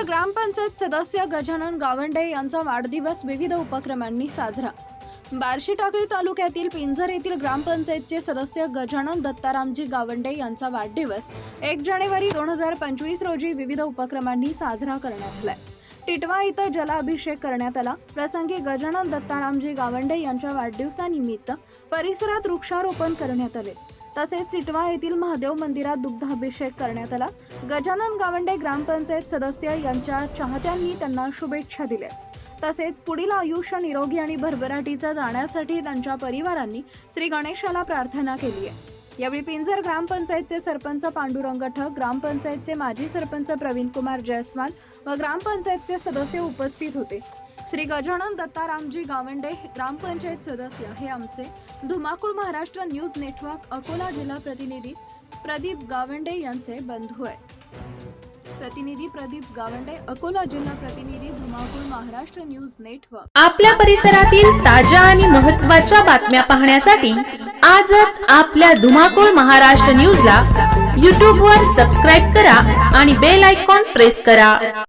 तर ग्रामपंचायत सदस्य गजानन गावंडे यांचा वाढदिवस विविध उपक्रमांनी साजरा. बार्शी टाकळी तालुक्यातील पिंजर येथील ग्रामपंचायतचे सदस्य गजानन दत्तारामजी गावंडे यांचा वाढदिवस एक जानेवारी दोन हजार पंचवीस रोजी विविध उपक्रमांनी साजरा करण्यात आलाय. टिटवा इथं जलाभिषेक करण्यात आला. प्रसंगी गजानन दत्तारामजी गावंडे यांच्या वाढदिवसानिमित्त परिसरात वृक्षारोपण करण्यात आले. तसेच टिटवा येथील महादेव मंदिरात दुग्धाभिषेक करण्यात आला. गजानन गावंडे ग्रामपंचायत सदस्य यांच्या चाहत्यांनी त्यांना शुभेच्छा दिल्या. तसेच पुढील आयुष्य निरोगी आणि भरभराटीचा जाण्यासाठी त्यांच्या परिवारांनी श्री गणेशाला प्रार्थना केली आहे. यावेळी पिंजर ग्रामपंचायतचे सरपंच पांडुरंग ठक ग्रामपंचायतचे माजी सरपंच प्रवीण कुमार जयस्वाल व ग्रामपंचायतचे सदस्य उपस्थित होते. श्री गजानन दत्तारामजी गावंडे ग्रामपंचायत सदस्य हे आमचे. धुमाकूळ महाराष्ट्र न्यूज नेटवर्क अकोला जिल्हा प्रतिनिधी प्रदीप गावंडे यांचे बंधू आहे. प्रतिनिधी प्रदीप गावंडे अकोला जिल्हा प्रतिनिधी धुमाकूळ महाराष्ट्र न्यूज नेटवर्क. आपल्या परिसरातील ताज्या आणि महत्त्वाच्या बातम्या पाहण्यासाठी आजच आपल्या धुमाकूळ महाराष्ट्र न्यूजला यूट्यूबवर सबस्क्राईब करा आणि बेल आयकॉन प्रेस करा.